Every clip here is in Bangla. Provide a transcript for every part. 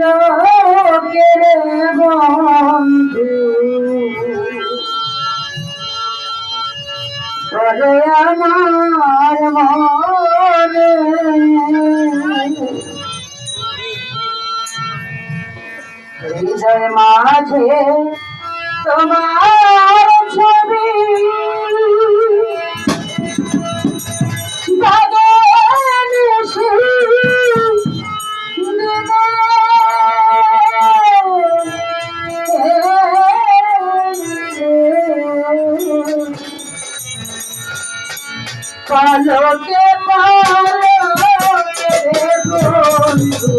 লোকের বন্ধু করে আমার মনে হৃদয় মাঝে তোমার বন্ধু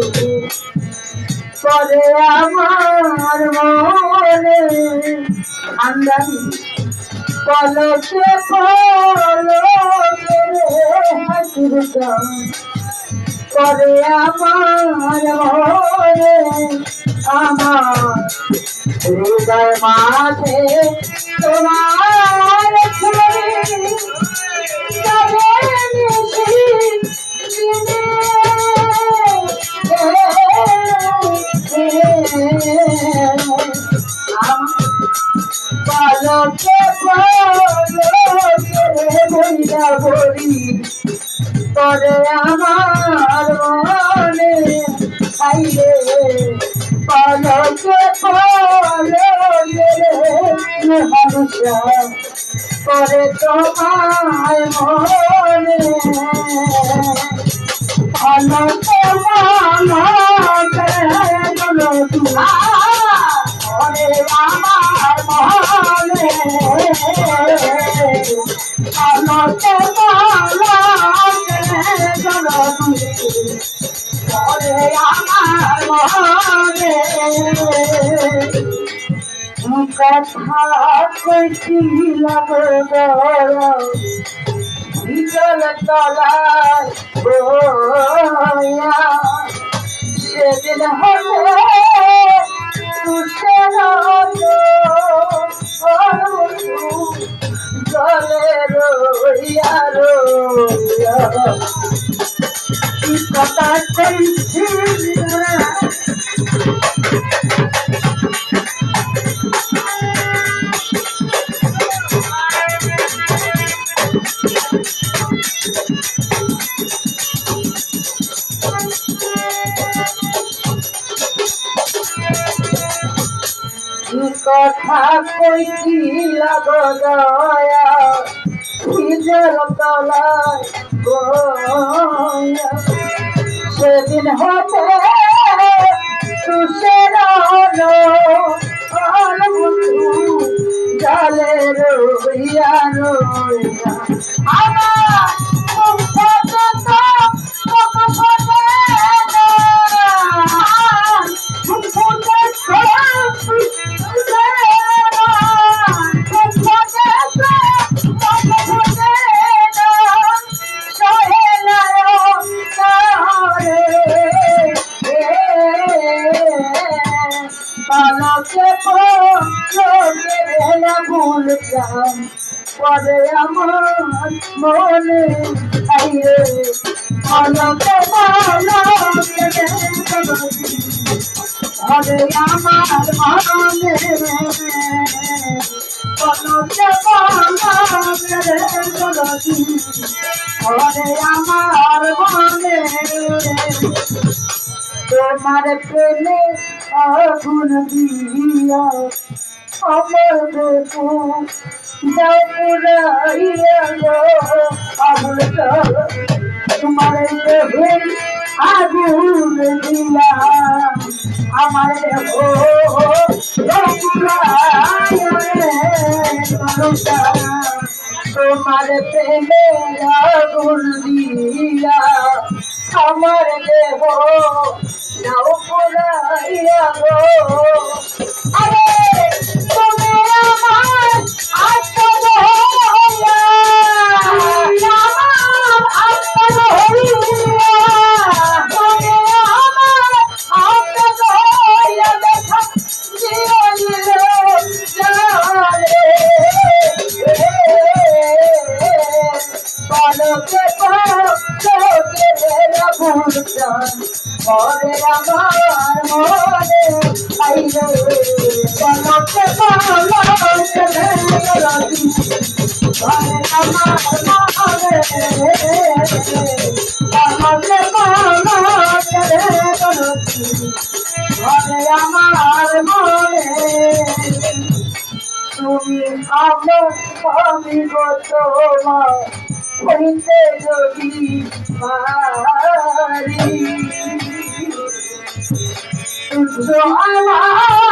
করে আমার মনে, আন্দাজি পলকে পলকে হাসির করে আমার মনে, আমার হৃদয় মাঝে তোমার বলি করে আমার মনে আইলে পালকে হামসা করে তোমার মনে পালকে পালকে কথা কইছিল জল তলায় সেদিন হবে জলে রইয়া রইয়া কথা কইছিল কথা কইছি লাগয়া নিজের তলায় সেদিন হতে পালকে রেলা ভুল যাম পরে আমার মনে পালকে পালকে আরে আমার মনে পালকে আরে আমার মনে তোমার প্রেমে আগুন দিয়া আমার দেখো। তোমার দেহে আগুন দিয়া আমার দেহ তোমার প্রেমে আগুন দিয়া আমার দেহ নাও পুরাইয়া গো। তুমি আমার আমি গত হইতে যদি পারি আমার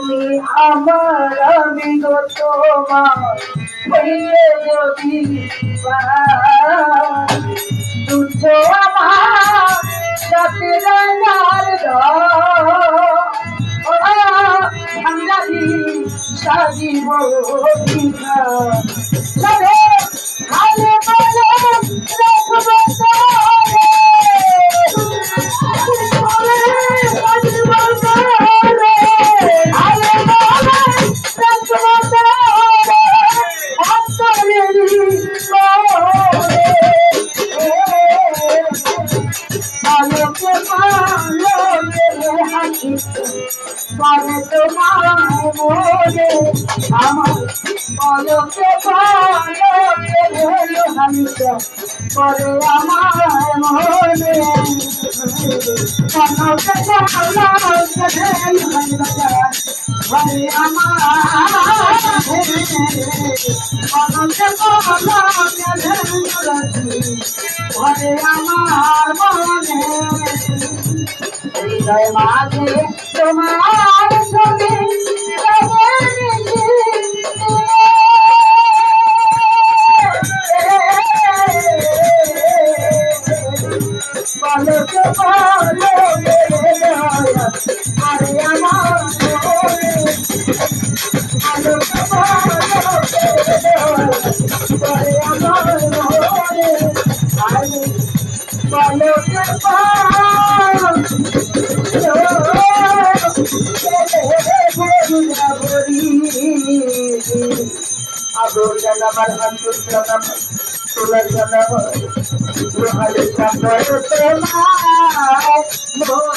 তুমি আমার আমি গো সাজিব আমার পলকে পলকে ভেলো হামিটা পরে আমার মনে কনকে পলকে ভেলো হামিটা পরে আমার পলকে মাঝে তোমার আদর জানাবার হাতুর জানাব তোলার জানাব লোহারে চাপড় তোমার